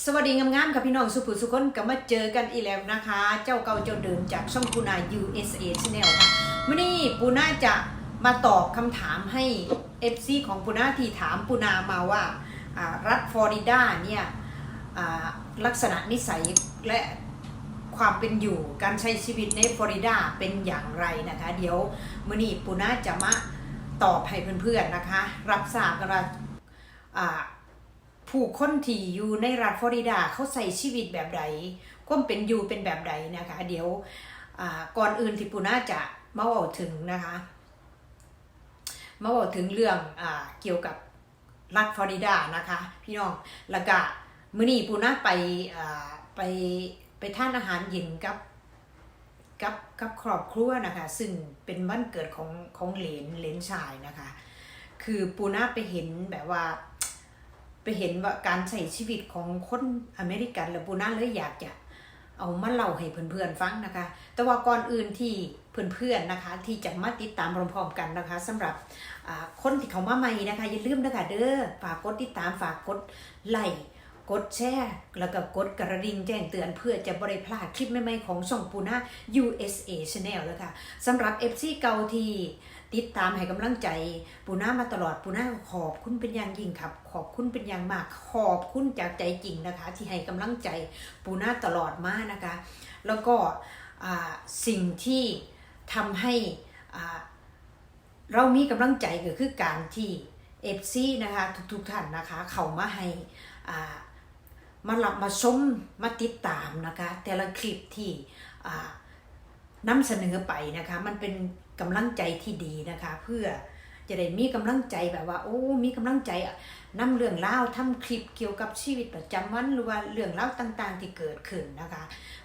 สวัสดีงามๆค่ะพี่น้องสุขุสุคนก็มาเจอกันอีกแล้วนะคะ เจ้าเก่าเจ้าเดิมจากช่องปูนา USA Channel ค่ะวันนี้ปูนาจะมาตอบคำถามให้ FC ของปูนาที่ถามปูนามาว่ารัฐฟลอริดาเนี่ยลักษณะนิสัยและความเป็นอยู่การใช้ชีวิตในฟลอริดาเป็นอย่างไรนะคะ เดี๋ยวมื่อนี้ปูนาจะมาตอบให้เพื่อนๆนะคะ รับทราบกันว่า ผู้คนที่อยู่ในรัฐฟลอริดาเขาใส่ชีวิตแบบใดความเป็นอยู่เป็นแบบใดนะคะ เดี๋ยวก่อนอื่นที่ปูน่าจะมาบอกถึงนะคะมาบอกถึงเรื่องอเกี่ยวกับรัฐฟลอริดานะคะ พี่น้องแล้วก็มื้อนี้ปูน่าไปไปไปทานอาหารเย็นกับกับกับครอบครัวนะคะ ซึ่งเป็นวันเกิดของของเหลนเหลนชายนะคะ คือปูน่าไปเห็นแบบว่า ไปเห็นว่าการใช้ชีวิตของคนอเมริกันและบูน่าเลยอยากจะเอามาเล่าให้เพื่อนๆฟังนะคะ แต่ว่าก่อนอื่นที่เพื่อนๆนะคะ ที่จะมาติดตามพร้อมๆกันนะคะสำหรับคนที่เขามาใหม่นะคะอย่าลืมนะคะเด้อฝากกดติดตามฝากกดไลค์ กดแชร์แล้วก็กดกระดิ่งแจ้งเตือนเพื่อจะบริพลาดคลิปใหม่ๆของช่องปูนา USA Channel เลยค่ะสำหรับ FC เก่าที่ติดตามให้กำลังใจปูนามาตลอดปูนาขอบคุณเป็นอย่างยิ่งครับ ขอบคุณเป็นอย่างมาก ขอบคุณจากใจจริงนะคะ ที่ให้กำลังใจปูนาตลอดมานะคะ แล้วก็สิ่งที่ทำให้เรามีกำลังใจก็คือการที่เอฟซีนะคะทุกๆท่านนะคะ เข้ามาให้อ่า มารับมาชมมาติดตามนะคะ แต่ละคลิปที่นำเสนอไปนะคะ มันเป็นกำลังใจที่ดีนะคะ เพื่อจะได้มีกำลังใจแบบว่า โอ้มีกำลังใจนำเรื่องเล่าทำคลิปเกี่ยวกับชีวิตประจำวันหรือว่าเรื่องเล่าต่างๆ ที่เกิดขึ้นนะคะ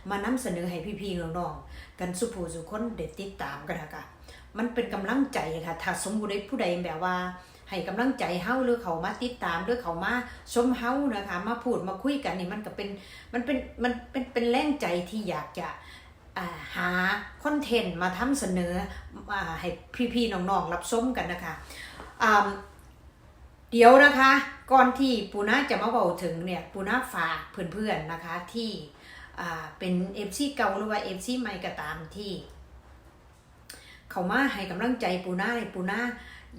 มานำเสนอให้พี่ๆน้องๆกันสุภูสุคนเด็ดติดตามกันนะคะมันเป็นกำลังใจค่ะถ้าสมมุติผู้ใดแบบว่า ให้กำลังใจเฮาหรือเขามาติดตามหรือเขามาชมเฮานะคะ มาพูดมาคุยกันนี่มันก็เป็นมันเป็นมันเป็นเป็นแรงใจที่อยากจะหาคอนเทนต์มาทำเสนอให้พี่ๆน้องๆรับชมกันนะคะเดี๋ยวนะคะก่อนที่ปูนาจะมาบอกถึงเนี่ยปูนาฝากเพื่อนๆนะคะที่เป็นเอฟซีเก่าหรือว่าเอฟซีใหม่ก็ตามที่ เขามาให้กำลังใจปูนาในปูนา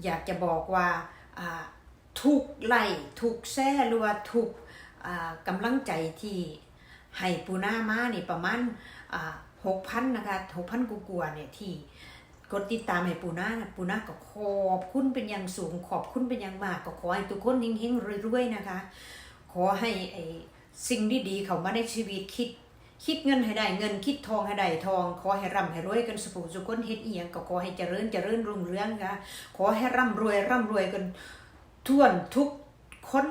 อยากจะบอกว่าทุกไลค์ทุกแซ่หรือว่าทุกกำลังใจที่ให้ปูนามานี่ประมาณหกพันนะคะหกพันกูกลัวเนี่ยที่กดติดตามให้ปูนาปูนาก็ขอบคุณเป็นอย่างสูง ขอบคุณเป็นอย่างมาก ก็ขอให้ทุกคนเฮงๆรวยๆนะคะ ขอให้ไอ้สิ่งดีๆเข้ามาในชีวิตคิด คิดเงินให้ได้เงินคิดทองให้ได้ทอง ขอให้ร่ำให้รวยกันสุขสุขคนเฮ็ดอีหยังก็ขอให้เจริญเจริญรุ่งเรืองค่ะขอให้ร่ำรวยร่ำรวยกันท่วทุกคน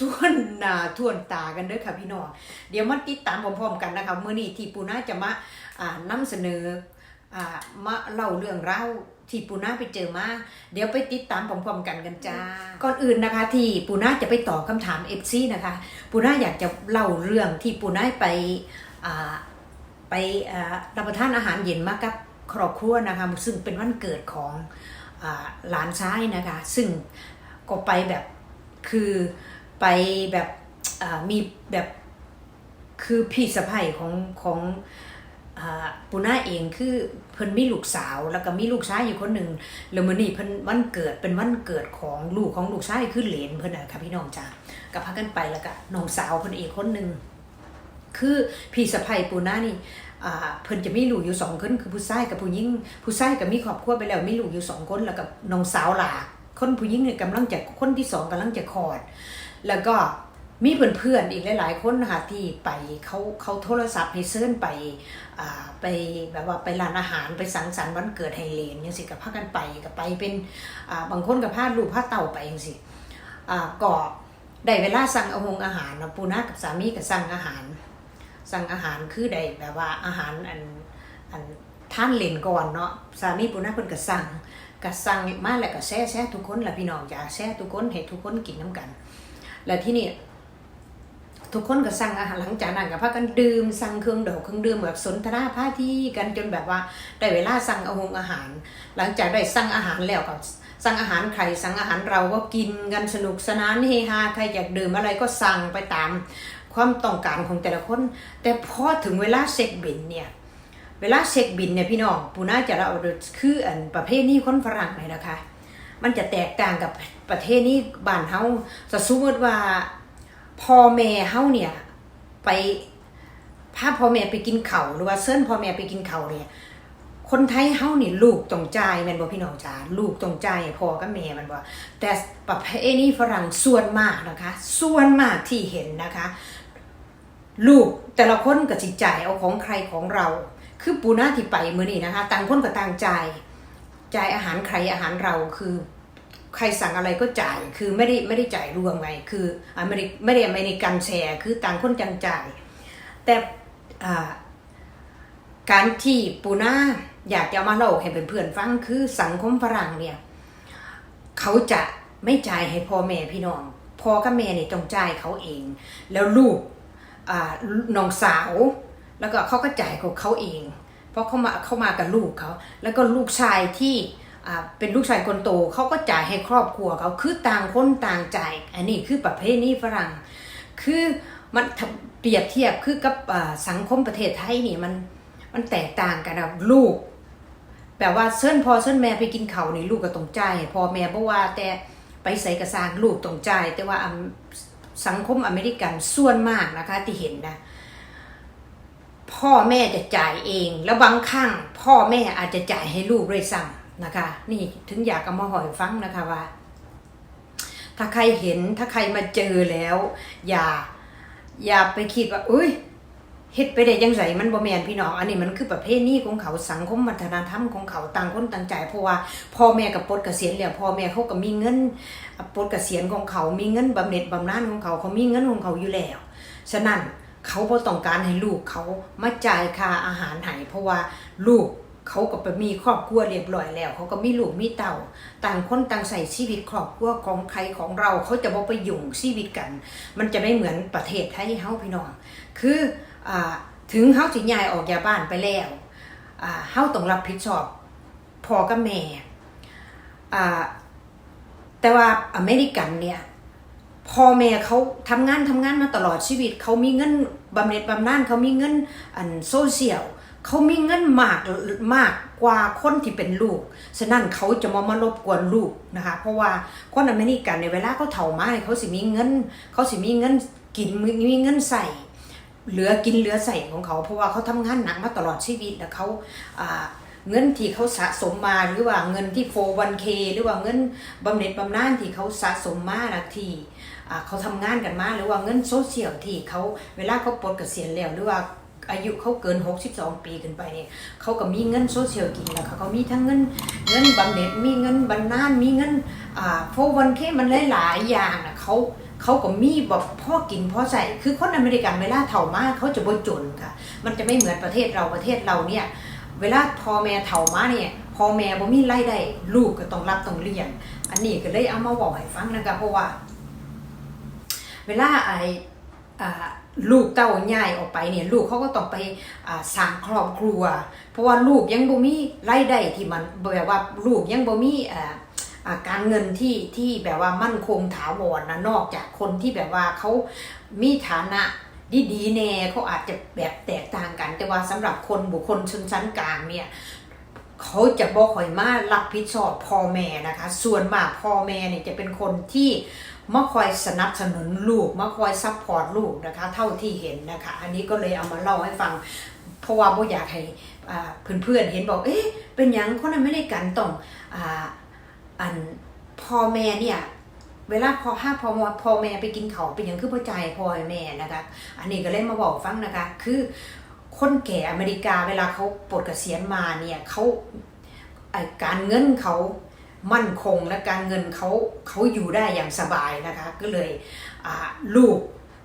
ท่วหน้าท่วตากันเด้อค่ะพี่น้องเดี๋ยวมาติดตามพร้อมๆกันนะคะมื้อนี้ที่ปูน่าจะมาอ่านำเสนออ่ามาเล่าเรื่องราวที่ปูน่าไปเจอมา เดี๋ยวไปติดตามพร้อมๆกันกันจ้า ก่อนอื่นนะคะ ที่ปูน่าจะไปตอบคำถาม FC นะคะ ปูน่าอยากจะเล่าเรื่องที่ปูน่าไป ไปรับประทานอาหารเย็นมากับครอบครัวนะคะ ซึ่งเป็นวันเกิดของหลานชายนะคะ ซึ่งก็ไปแบบคือไปแบบมีแบบคือพี่สะใภ้ของของอปูน่าเองคือเพิ่นมีลูกสาวแล้วก็มีลูกชายอยู่คนหนึ่งแล้วมื้อนี้เพิ่นวันเกิดเป็นวันเกิดของลูกของลูกชายคือเหลนเพิ่นน่ะค่ะพี่น้องจ้าก็พากันไปแล้วก็น้องสาวเพิ่นอีกคนหนึ่ง คือพี่สะใภ้ปูน่านี่เพิ่นจะมีลูกอยู่สองคนคือผู้ชายกับผู้หญิงผู้ชายก็มีครอบครัวไปแล้วมีลูกอยู่สองคนแล้วกับน้องสาวหลาคนผู้หญิงเนี่ยกำลังจะคนที่สองกำลังจะคลอด แล้วก็มีเพื่อนๆอีกหลาย ๆ คนนะคะที่ไปเขาเขาโทรศัพท์ให้เซิร์นไปไปแบบว่าไปร้านอาหารไปสังสรรค์วันเกิดไฮเลนยังสิกับพากันไปกับไปเป็นบางคนกับพาลูกพาเต่าไปยังสิอ่าก็ได้เวลาสั่งเอาหงอาหารปูนากับสามีก็สั่งอาหาร สั่งอาหารคือได้แบบว่าอาหารอันอันท่านเล่นก่อนเนาะสามีปุณณะเพิ่นก็สั่งก็สั่งมาแล้วก็แช่แช่ทุกคนละพี่น้องอย่าแช่ทุกคนให้ทุกคนกินน้ำกัน แล้วที่นี่ทุกคนก็สั่งอาหารหลังจากนั้นก็พากันดื่มสั่งเครื่องดอกเครื่องดื่มแบบสนทนาพาทีกันจนแบบว่าได้เวลาสั่งเอาหงอาหาร หลังจากได้สั่งอาหารแล้วก็สั่งอาหารใครสั่งอาหารเราก็กินกันสนุกสนานเฮฮาใครอยากดื่มอะไรก็สั่งไปตาม ความต้องการของแต่ละคน แต่พอถึงเวลาเช็คบินเนี่ย เวลาเช็คบินเนี่ยพี่น้องปูน่าจะเราคืออันประเภทนี้คนฝรั่งเลยนะคะ มันจะแตกต่างกับประเทศนี้บ้านเฮาจะสมมติว่าพ่อแม่เฮาเนี่ยไปพาพ่อแม่ไปกินเขาวหรือว่าเซิ่นพ่อแม่ไปกินเขาวเนี่ยคนไทยเฮานี่ลูกต้องจ่ายแม่นบ่พี่น้องจ๋าลูกต้องจ่ายให้พ่อกับแม่มันบ่แต่ประเภทนี้ฝรั่งส่วนมากนะคะ ส่วนมากที่เห็นนะคะ ลูกแต่ละคนก็สิจ่ายเอาของใครของเรา คือปูนาที่ไปมือนี้นะคะต่างคนก็ต่างจ่ายจ่ายอาหารใครอาหารเราคือ ใครสั่งอะไรก็จ่าย คือไม่ได้ไม่ได้จ่ายรวมไงคืออเมริกไม่ได้อเมริกันแชร์ คือต่างคนจังจ่าย แต่การที่ปูนาอยากจะมาเล่าให้เพื่อนๆฟังคือสังคมฝรั่งเนี่ยเขาจะไม่จ่ายให้พ่อแม่พี่น้องพ่อกับแม่เนี่ยต้องจ่ายเขาเอง แล้วลูก น้องสาว แล้วก็เขาก็จ่ายของเขาเอง เพราะเขามาเขามากับลูกเขาแล้วก็ลูกชายที่เป็นลูกชายคนโตเขาก็จ่ายให้ครอบครัวเขาคือต่างคนต่างจ่ายอันนี้คือประเพณีฝรั่ง คือมันเปรียบเทียบคือกับสังคมประเทศไทยนี่มันมันแตกต่างกันนะลูกแบบว่าเส้นพอเส้นแม่ไปกินเขานี่ลูกก็ต้องจ่ายให้พ่อแม่เพราะว่าแต่ไปใส่กระซางลูกต้องจ่ายแต่ว่า สังคมอเมริกันส่วนมากนะคะที่เห็นนะพ่อแม่จะจ่ายเอง แล้วบางครั้งพ่อแม่อาจจะจ่ายให้ลูกด้วยซ้ำนะคะ นี่ถึงอยากเอามาหอยฟังนะคะว่า ถ้าใครเห็นถ้าใครมาเจอแล้ว อย่า อย่าไปคิดว่าอุ้ย เฮ็ดไปได้ยังไงมันบ่แม่นพี่น้องอันนี้มันคือประเพณีของเขาสังคมวัฒนธรรมของเขาต่างคนต่างใจเพราะว่าพ่อแม่กับปลดเกษียณแล้วพ่อแม่เขาก็มีเงินปลดเกษียณของเขา มีเงินบำเหน็จบำนาญของเขาเขามีเงินของเขาอยู่แล้วฉะนั้นเขาบ่ต้องการให้ลูกเขามาจ่ายค่าอาหารให้เพราะว่าลูก เขาก็ไปมีครอบครัวเรียบร้อยแล้ว เขาก็มีลูกมีเต่า ต่างคนต่างใส่ชีวิตครอบครัวของใครของเราเขาจะบ่ไปยุ่งชีวิตกัน มันจะไม่เหมือนประเทศไทยเฮาพี่น้อง คืออถึงเฮาสิยายออกจากบ้านไปแล้วเฮาต้องรับผิดชอบพ่อกับแม่แต่ว่าอเมริกันเนี่ยพ่อแม่เขาทำงานทำงานมาตลอดชีวิต เขามีเงินบำเหน็จบำนาญเขามีเงินอันโซเชียล เขามีเงินมากมากกว่าคนที่เป็นลูก ฉะนั้นเขาจะมามารบกวนลูกนะคะ เพราะว่าคนอเมริกันในเวลาเขาเฒ่ามาเขาสิมีเงิน เขาสิมีเงินกินมีเงินใส่เหลือกินเหลือใส่ของเขา เพราะว่าเขาทำงานหนักมาตลอดชีวิตแล้วเขาเงินที่เขาสะสมมาหรือว่าเงินที่ 401k หรือว่าเงินบำเหน็จบำนาญที่เขาสะสมมานะที่เขาทำงานกันมาหรือว่าเงินโซเชียลที่เขาเวลาเขาปลดเกษียณแล้วหรือว่า อายุเขาเกิน 62 ปีขึ้นไปเนี่ยเขาก็มีเงินโซเชียลกินแล้วเขาก็มีทั้งเงินเงินบำเหน็จมีเงินบำนาญมีเงินอ่าโฟวันเคมันหลายๆอย่างนะเขาเขาก็มีแบบพ่อกินพ่อใส่คือคนอเมริกันเวลาเฒ่ามากเขาจะบ่จนค่ะ มันจะไม่เหมือนประเทศเราประเทศเราเนี่ยเวลาพ่อแม่เฒ่ามาเนี่ยพ่อแม่บ่มีรได้ลูกก็ต้องรับต้องเลี้ยง อันนี้ก็เลยเอามาบอกให้ฟังนะคะเพราะว่า เวลาไอ ลูกเต้าใหญ่ออกไปเนี่ยลูกเขาก็ต้องไปสร้างครอบครัว เพราะว่าลูกยังบ่มีรายได้ที่มันแบบว่าลูกยังบ่มีการเงินที่ที่แบบว่ามั่นคงถาวรนะนอกจากคนที่แบบว่าเขามีฐานะดีๆแน่เขาอาจจะแบบแตกต่างกัน แต่ว่าสำหรับคนบุคคลชนชั้นกลางเนี่ยเขาจะบอกข่อยมารับผิดชอบพ่อแม่นะคะ ส่วนมากพ่อแม่เนี่ยจะเป็นคนที่ มาคอยสนับสนุนลูกมาคอยซัพพอร์ตลูกนะคะ เท่าที่เห็นนะคะ อันนี้ก็เลยเอามาเล่าให้ฟัง เพราะว่าบ่อยากให้อ่าเพื่อนๆเห็นบอก เอ๊ะ เป็นหยังคนนั้นไม่ได้กันต้องอันพ่อแม่เนี่ยเวลาพอห้าพอพ่อแม่ไปกินเขาวเป็นหยังคือพ่อใจพ่อแม่นะคะ อันนี้ก็เลยมาบอกฟังนะคะ คือคนแก่อเมริกาเวลาเขาปลดเกษียณมาเนี่ยเขาการเงินเขา มั่นคงและการเงินเขาเขาอยู่ได้อย่างสบายนะคะ ก็เลยลูก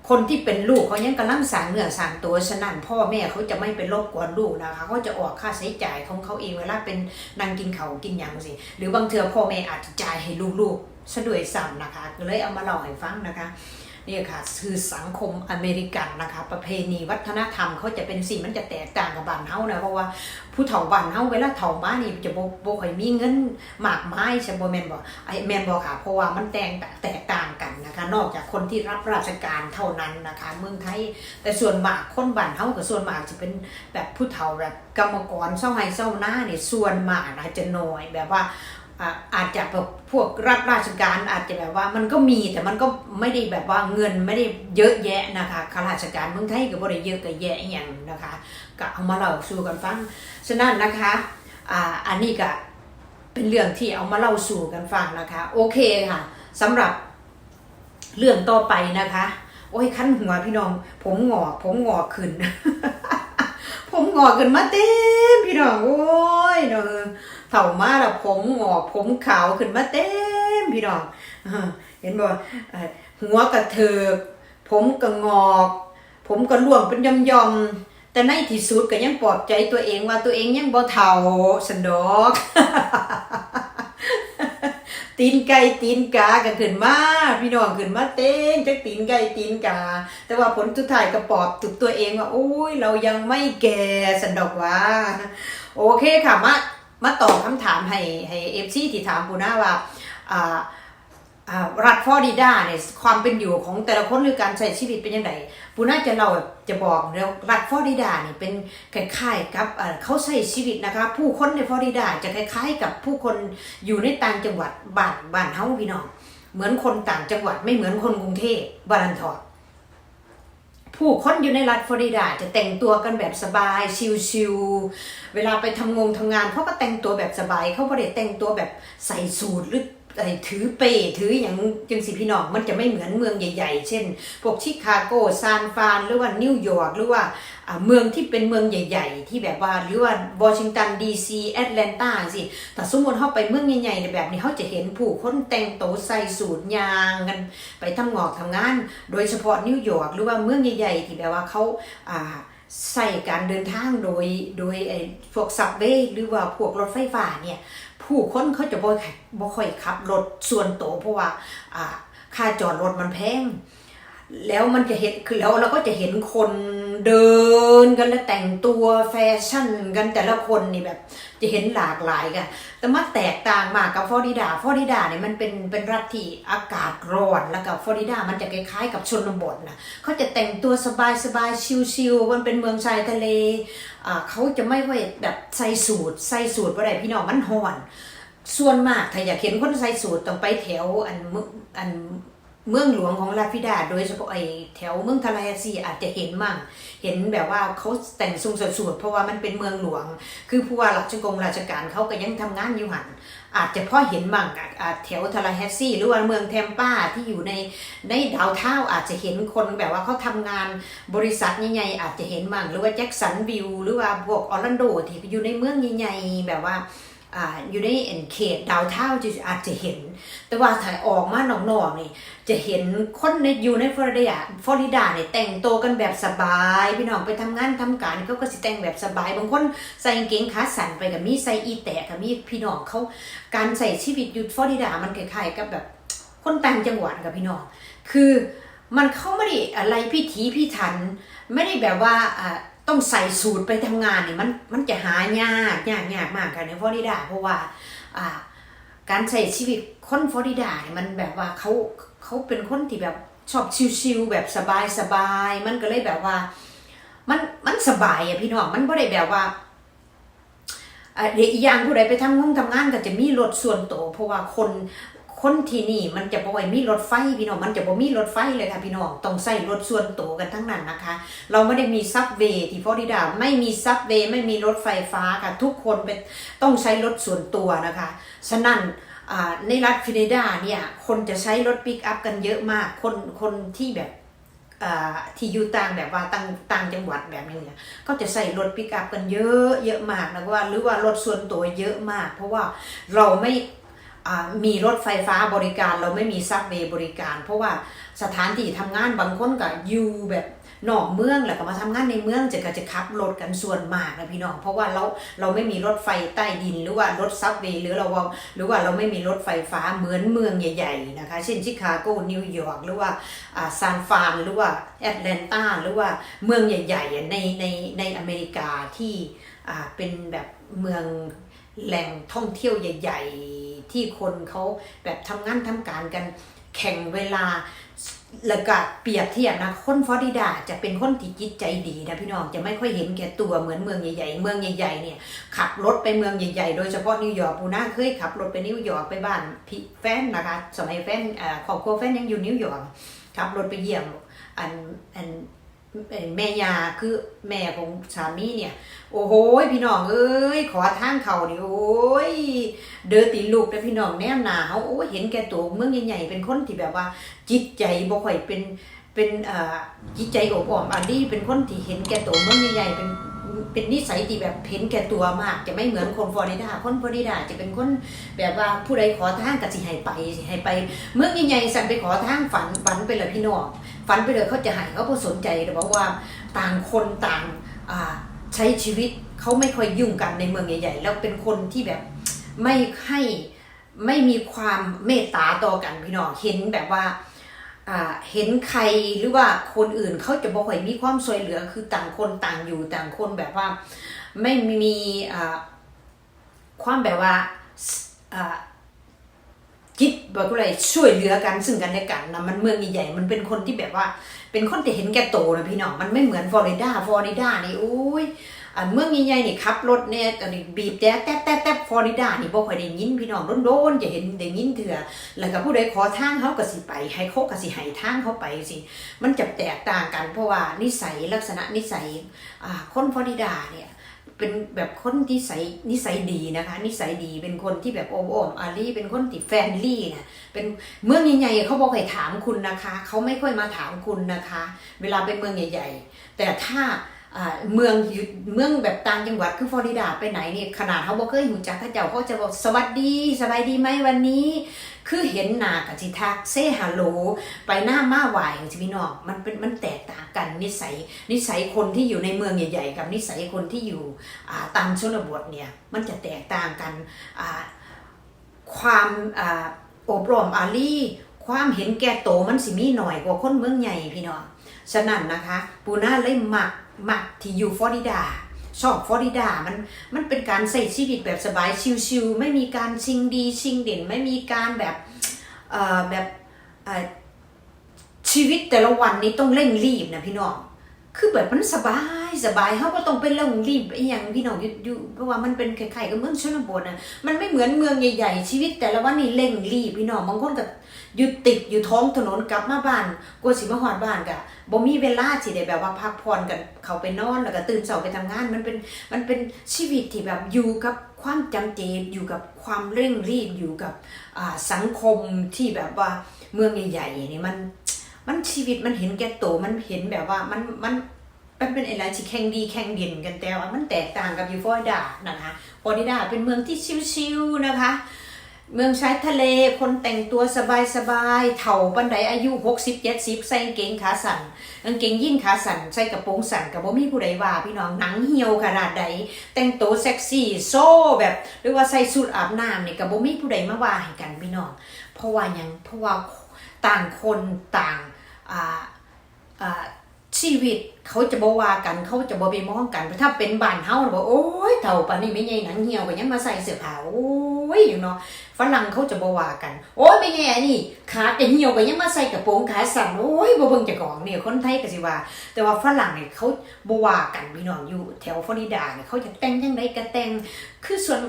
คนที่เป็นลูกเขายังกำลังสางเนื้อสางตัวฉะนั้นพ่อแม่เขาจะไม่ไปรบกวนลูกนะคะเขาจะออกค่าใช้จ่ายของเขาเองเวลาเป็นนางกินเขากินอย่างสิหรือบางเทือพ่อแม่อาจจะจ่ายให้ลูกๆสะดวยซ้ำนะคะก็เลยเอามาเล่าให้ฟังนะคะ นี่ค่ะคือสังคมอเมริกันนะคะ ประเพณีวัฒนธรรมเขาจะเป็นสิ่งมันจะแตกต่างกับบ้านเฮานะเพราะว่าผู้เฒ่าบ้านเฮาเวลาเฒ่ามานี่จะบ่บ่ค่อยมีเงินมากมายใช่บ่แม่นบ่ไอ้แม่นบ่ค่ะเพราะว่ามันแตกแตกต่างกันนะคะ นอกจากคนที่รับราชการเท่านั้นนะคะ เมืองไทยแต่ส่วนมากคนบ้านเฮากับส่วนมากจะเป็นแบบผู้เฒ่าแบบกรรมกรเศร้าไห้เศร้าหน้าเนี่ยส่วนมากนะคะจะน้อยแบบว่า อาจจะแบบพวกรับราชการอาจจะแบบว่ามันก็มีแต่มันก็ไม่ได้แบบว่าเงินไม่ได้เยอะแยะนะคะข้าราชการเมืองไทยก็บ่ได้เยอะก็แยะอย่างนะคะก็เอามาเล่าสู่กันฟังฉะนั้นนะคะอ่าอันนี้ก็เป็นเรื่องที่เอามาเล่าสู่กันฟังนะคะ โอเคค่ะสำหรับเรื่องต่อไปนะคะ โอ้ยขั้นหัวพี่น้อง ผมหงอกผมหงอกขึ้น ผมหงอกขึ้นมาเต็มพี่น้องโอ้ยเนาะ เถ่ามาล้วผมหงอกผมขาวขึ้นมาเต็มพี่น้องเห็นบ่เอ่อหัวกระเถิกผมก็งอก ผมก็ร่วงเป็นยอมๆแต่ในที่สุดก็ยังปลอบใจตัวเองว่าตัวเองยังบ่เฒ่าสันดอกตีนไก่ตีนกากันขึ้นมาพี่น้องขึ้นมาเต้นจักตีนไก่ตีนกา แต่ว่าผลสุดท้ายก็ปลอบตุกตัวเองว่าโอ้ยเรายังไม่แก่สันดอกว่า โอเคค่ะมา มาตอบคำถามให้ให้เอฟซีที่ถามปูนะว่ารัฐฟลอริดาเนี่ยความเป็นอยู่ของแต่ละคนหรือการใช้ชีวิตเป็นยังไงปูน่าจะเราจะบอกแล้วรัฐฟลอริดาเนี่ยเป็นคล้ายๆกับเขาใช้ชีวิตนะคะ ผู้คนในฟลอริดาจะคล้าย ๆ กับผู้คนอยู่ในต่างจังหวัดบ้านบ้านเฮาพี่น้องเหมือนคนต่างจังหวัดไม่เหมือนคนกรุงเทพบารันทอด ผู้คนอยู่ในรัฐฟลอริดาจะแต่งตัวกันแบบสบาย ชิลๆ เวลาไปทำงงทำงานเขาก็แต่งตัวแบบสบาย เขาไม่ได้แต่งตัวแบบใส่สูทหรืออะไรถือเป้ถืออย่างจังสิพี่น้องมันจะไม่เหมือนเมืองใหญ่ ๆ เช่นพวกชิคาโกซานฟานหรือว่านิวยอร์กหรือว่า เมืองที่เป็นเมืองใหญ่ ๆ ที่แบบว่าหรือว่าวอชิงตันดีซีแอตแลนตาสิแต่สมมติเขาไปเมืองใหญ่ๆในแบบนี้เขาจะเห็นผู้คนแต่งโตใส่สูทยางกันไปทำงอกทำงาน โดยเฉพาะนิวยอร์กหรือว่าเมืองใหญ่ๆที่แบบว่าเขาใส่การเดินทางโดยโดยไอ้พวกซับเวย์หรือว่าพวกรถไฟฟ้าเนี่ยผู้คนเขาจะบ่ค่อยบ่ค่อยขับรถส่วนโตเพราะว่าค่าจอดรถมันแพง แล้วมันจะเห็นคือแล้วเราก็จะเห็นคนเดินกันและแต่งตัวแฟชั่นกันแต่ละคนนี่แบบจะเห็นหลากหลายกันแต่มาแตกต่างมากกับฟลอริดาฟลอริดาเนี่ยมันเป็นเป็นรัฐที่อากาศร้อนแล้วกับฟลอริดามันจะคล้ายๆกับชนบทนะเขาจะแต่งตัวสบายสบายๆชิลๆมันเป็นเมืองชายทะเลอ่าเขาจะไม่ค่อยแบบใส่สูทใส่สูทอะไรพี่น้องมันห่อน ส่วนมากถ้าอยากเห็นคนใส่สูทต้องไปแถวอันมืออัน เมืองหลวงของลาฟิดา โดยเฉพาะไอแถวเมืองทาลายาซีอาจจะเห็นมั่ง เห็นแบบว่าเขาแต่งทรงสูทเพราะว่ามันเป็นเมืองหลวง คือผู้ว่าราชกงราชการเขาก็ยังทำงานอยู่หันอาจจะพอเห็นมั่งอะอะแถวทาลาแฮสซี่หรือว่าเมืองเทมป้าที่อยู่ในในดาวเท่าอาจจะเห็นคนแบบว่าเขาทำงานบริษัทใหญ่ๆอาจจะเห็นมั่งหรือว่าแจ็คสันวิวหรือว่าพวกออร์แลนโดที่อยู่ในเมืองใหญ่ๆแบบว่า อยู่ในเอ็นเขตดาวเท่าจะอาจจะเห็น แต่ว่าถ้ายออกมานอกๆนี่ จะเห็นคนในอยู่ในฟลอริดาฟลอริดาเนี่ยแต่งตัวกันแบบสบาย พี่น้องไปทำงานทำการเขาก็สิแต่งแบบสบาย บางคนใส่กางเกงขาสั้นไปกับมีใส่อีแตะกับมีพี่น้องเขาการใส่ชีวิตอยู่ฟลอริดามันคล้ายๆกับแบบคนต่างจังหวัดกับพี่น้อง คือมันเขาไม่ได้อะไรพิถีพิถัน ไม่ได้แบบว่าอ่า ต้องใส่สูตรไปทำงานเนี่ยมันมันจะหายากยากยากมากค่ะในฟลอริดา เพราะว่าอ่า การใช้ชีวิตคนฟลอริดาเนี่ยมันแบบว่าเขาเขาเป็นคนที่แบบชอบชิลๆแบบสบายๆมันก็เลยแบบว่า มันมันสบายอะพี่น้องมันไม่ได้แบบว่าเดี๋ยวอีกอย่างผู้ใดไปทำงานทำงานก็จะมีรถส่วนตัวเพราะว่าคน คนที่นี่มันจะบ่อยมีรถไฟพี่น้องมันจะบ่มีรถไฟเลยค่ะพี่น้องต้องใส่รถส่วนตัวกันทั้งนั้นนะคะ เราไม่ได้มีซับเวย์ที่ฟลอริดาไม่มีซับเวย์ไม่มีรถไฟฟ้าค่ะทุกคนเป็นต้องใช้รถส่วนตัวนะคะฉะนั้นในรัฐฟลอริดาเนี่ยคนจะใช้รถปิกอัพกันเยอะมากคนคนที่แบบที่อยู่ต่างแบบว่าต่างต่างจังหวัดแบบนี้เนี่ยก็จะใส่รถปิกอัพกันเยอะเยอะมากนะว่าหรือว่ารถส่วนตัวเยอะมาก เพราะว่าเราไม่ มีรถไฟฟ้าบริการเราไม่มีซับเวย์บริการ เพราะว่าสถานที่ทำงานบางคนก็อยู่แบบนอกเมืองแล้วก็มาทำงานในเมืองจะก็จะขับรถกันส่วนมากนะพี่น้องเพราะว่าเราเราไม่มีรถไฟใต้ดินหรือว่ารถซับเวย์หรือเราว่าหรือว่าเราไม่มีรถไฟฟ้าเหมือนเมืองใหญ่ๆนะคะเช่นชิคาโกนิวยอร์กหรือว่าซานฟรานหรือว่าแอตแลนตาหรือว่าเมืองใหญ่ๆในในในอเมริกาที่เป็นแบบเมืองแหล่งท่องเที่ยวใหญ่ ๆ ที่คนเขาแบบทำงานทำการกันแข่งเวลา แล้วก็เปรียบเทียบนะคนฟลอริดาจะเป็นคนที่จิตใจดีนะพี่น้องจะไม่ค่อยเห็นแก่ตัวเหมือนเมืองใหญ่ๆเมืองใหญ่ๆเนี่ยขับรถไปเมืองใหญ่ๆ โดยเฉพาะนิวยอร์กปูน่าเคยขับรถไปนิวยอร์กไปบ้านพี่แฟนนะคะสมัยแฟนอ่อครอบครัวแฟนยังอยู่นิวยอร์กขับรถไปเยี่ยมอันอัน แม่ยาคือแม่ของสามีเนี่ย โอ้โหพี่น้องเอ้ยขอทางเขาดิโอ้ยเดินตีลูกนะพี่น้องแนมหนาเขาโอ้เห็นแก่ตัวเมืองใหญ่ๆเป็นคนที่แบบว่า จิตใจบ่ค่อยเป็นเป็นอ่าจิตใจอบอ้อมอันดีเป็นคนที่เห็นแก่ตัวเมืองใหญ่ๆเป็น เป็นนิสัยที่แบบเห็นแก่ตัวมาก จะไม่เหมือนคนฟลอริดาคนฟลอริดาจะเป็นคนแบบว่าผู้ใดขอทางก็สิให้ไปสิให้ไป เมื่อใหญ่ๆสั่นไปขอทางฝันฝันไปเลยพี่น้องฝันไปเลยเขาจะให้เขาบ่สนใจแต่บอกว่าต่างคนต่างใช้ชีวิตเขาไม่ค่อยยุ่งกันในเมืองใหญ่ ๆ แล้วเป็นคนที่แบบไม่ให้ไม่มีความเมตตาต่อกันพี่น้องเห็นแบบว่า เห็นใครหรือว่าคนอื่นเขาจะบอกว่ามีความช่วยเหลือคือต่างคนต่างอยู่ต่างคนแบบว่าไม่มีความแบบว่าจิตแบบอะไรช่วยเหลือกันซึ่งกันและกันนะมันเมืองใหญ่ๆมันเป็นคนที่แบบว่า เป็นคนที่เห็นแก่โตนะพี่น้องมันไม่เหมือนฟลอริดาฟลอริดานี่โอ้ย อ่าเมืองใหญ่ๆนี่ขับรถเนี่ยก็นี่บีบแต่แต๊บแต๊บแต๊บฟลอริดานี่บ่ค่อยได้ยินพี่น้องโดนๆจะเห็นได้ยินเถื่อแล้วก็ผู้ใดขอทางเขาก็สิไปให้เขาก็สิให้ทางเขาไปสิมันจะแตกต่างกันเพราะว่านิสัยลักษณะนิสัยอ่าคนฟลอริดาเนี่ยเป็นแบบคนนิสัยนิสัยดีนะคะ นิสัยดีเป็นคนที่แบบโอ้โอมอารีเป็นคนที่แฟรนลี่นะเป็นเมืองใหญ่ๆเขาบอกให้ถามคุณนะคะ เขาไม่ค่อยมาถามคุณนะคะ เวลาเป็นเมืองใหญ่ ๆ แต่ถ้า เมืองอยู่เมืองแบบต่างจังหวัดคือฟลอริดาไปไหนเนี่ยขนาดเขาบอกเคยหูจักเขาเจ้าเขาจะบอกสวัสดีสบายดีไหมวันนี้ คือเห็นหน้ากับจิทักเซฮัลโหลไปหน้ามาไหวของพี่น้องมันเป็นมันแตกต่างกันนิสัย นิสัยคนที่อยู่ในเมืองใหญ่ๆ กับนิสัยคนที่อยู่อ่าตามชนบทเนี่ยมันจะแตกต่างกันความอ่าอบรมอารีความเห็นแก่โตมันสิมีหน่อยกว่าคนเมืองใหญ่พี่น้องฉะนั้นนะคะ ปูน่าเลยมักมักที่อยู่ฟลอริดาชอบฟลอริดามันมันเป็นการใส่ชีวิตแบบสบายชิลๆไม่มีการชิงดีชิงเด่น ไม่มีการแบบเอ่อแบบชีวิตแต่ละวันนี้ต้องเร่งรีบนะพี่น้อง คือแบบมันสบายสบายเขาก็ต้องไปเร่งรีบไอ้ย่างพี่น้องอยู่เพราะว่ามันเป็นคล้ายๆกับเมืองชนบทนะมันไม่เหมือนเมืองใหญ่ๆชีวิต แต่ละวันนี่เร่งรีบพี่น้องบางคนก็อยู่ติดอยู่ท้องถนนกลับมาบ้านกลัวสิมาหอดบ้านกะบ่มีเวลาสิได้แบบว่าพักผ่อนกันเขาไปนอนแล้วก็ตื่นเช้าไปทำงาน มันเป็นมันเป็นชีวิตที่แบบอยู่กับความจำเจอยู่กับความเร่งรีบอยู่กับอ่าสังคมที่แบบว่าเมืองใหญ่ๆนี่มัน มันชีวิตมันเห็นแก่ตัวมันเห็นแบบว่ามันมันมันเป็นอะไรที่แข่งดีแข่งเด่นกันแต่ว่ามันแตกต่างกับยูฟอร์ดานะคะฟลอริดาเป็นเมืองที่ชิลๆนะคะ เมืองชายทะเลคนแต่งตัวสบายๆเฒ่าบันไดอายุ60 70ใส่กางเกงขาสั่นกางเกงยีนขาสั่นใส่กระโปรงสั่นกับบ่มีผู้ใดว่าพี่น้องหนังเหี่ยวขนาดใด แต่งตัวเซ็กซี่โซ่แบบหรือว่าใส่สูทอาบน้ำนี่ยกับบ่มีผู้ใดมาว่าให้กันพี่น้องเพราะว่ายังเพราะว่าต่างคนต่าง อ่าอ่าชีวิตเขาจะบว่ากันเขาจะบไปมองกันถ้าเป็นบ้านเฮาบอกโอ้ยเฒ่าปานนี้ไม่ใหญ่หนังเหี่ยวก็ยังมาใส่เสื้อผ้าโอ้ยอยู่เนาะฝรั่งเขาจะบว่ากัน โอ้ยไม่ใหญ่อันนี้ขาจะเหี่ยวก็ยังมาใส่กระโปรงขาสั้นโอ้ยบ่เบิ่งจะของเนี่ยคนไทยก็สิว่า แต่ว่าฝรั่งเนี่ยเขาบว่ากันพี่น้องอยู่แถวฟลอริดาเนี่ยเขาจะแต่งจังไดก็แต่งคือส่วน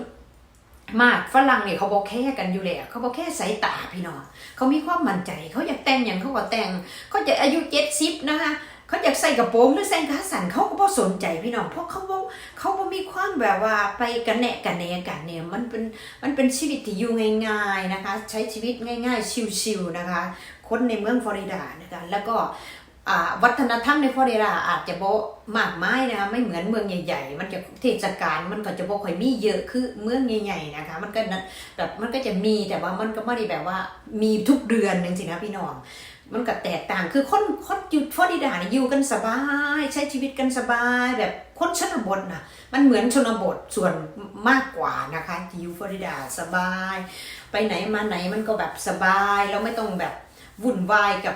มากฝรั่งเนี่ยเขาบอกแค่กันอยู่แล้วเขาบอกแค่สายตาพี่น้องเขามีความมั่นใจเขาอยากแต่งอย่างเขาก็แต่งเขาจะอายุเจ็ดสิบนะคะเขาอยากใส่กระโปรงหรือใส่ขาสั้นเขาก็บ่สนใจพี่น้องเพราะเขาบ่เขาบ่มีความแบบว่าไปกันแหนกันแหนกันเนี่ยมันเป็นมันเป็นชีวิตที่อยู่ง่าย ๆนะคะ ใช้ชีวิตง่าย ๆ ชิลๆนะคะ คนในเมืองฟลอริดานะคะแล้วก็ วัฒนธรรมในฟลอริดาอาจจะโบมากมายนะคะไม่เหมือนเมืองใหญ่ ๆ มันจะเทศกาลมันก็จะโบค่อยมีเยอะคือเมืองใหญ่ๆนะคะมันก็นะแบบมันก็จะมีแต่ว่ามันก็ไม่ได้แบบว่ามีทุกเดือนจริงๆนะพี่น้องมันก็แตกต่างคือคนคนอยู่ฟลอริดาเนี่ยอยู่กันสบาย ใช้ชีวิตกันสบาย แบบคนชนบทนะมันเหมือนชนบทส่วนมากกว่านะคะอยู่ฟลอริดาสบาย ไปไหนมาไหนมันก็แบบสบายแล้วไม่ต้องแบบวุ่นวายกับ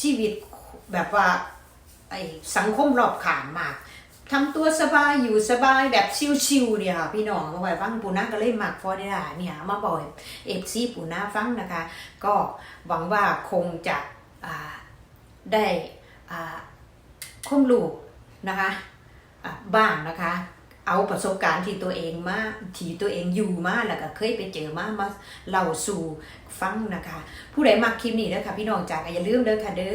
ชีวิต แบบว่าไอสังคมรอบขางมากทำตัวสบายอยู่สบายแบบชิวๆเนี่ยค่ะพี่น้องเอาไว้ฟังปูนาก็เลยมักฟลอริดาเนี่ยมาบอกเอฟซีปูนาฟังนะคะ ก็หวังว่าคงจะได้คุ้มลูกนะคะบ้างนะคะ เอาประสบการณ์ที่ตัวเองมาที่ตัวเองอยู่มาแล้วก็เคยไปเจอมามาเล่าสู่ฟังนะคะ ผู้ใดมักคลิปนี้เด้อค่ะพี่น้องจากอย่าลืมเด้อค่ะเด้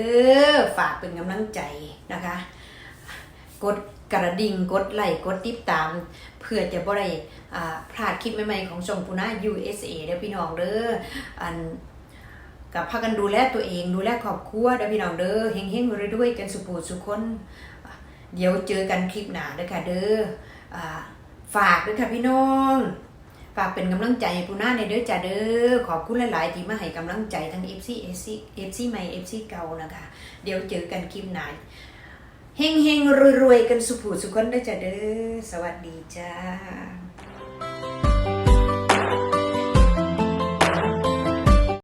อฝากเป็นกำลังใจนะคะ กดกระดิ่งกดไลค์กดติดตาม เพื่อจะบ่ได้อ่าพลาดคลิปใหม่ๆของชงปูนา USA เด้อพี่น้องเด้ออันกับพากันดูแลตัวเองดูแลครอบครัวเด้อพี่น้องเด้อเฮงๆรวยกันสุขสุขคนเดี๋ยวเจอกันคลิปหน้าเด้อค่ะเด้อ ฝากด้วยค่ะพี่น้องฝากเป็นกำลังใจปูนาในเด้อจ้าเด้อขอบคุณหลาย ๆ ที่มาให้กำลังใจทั้ง FC FC FC ใหม่ FC เก่านะคะ เดี๋ยวเจอกันคลิปหน้าเฮงเฮงรวยรวยๆกันสุขสุขคนได้อจ้าเด้อสวัสดีจ้า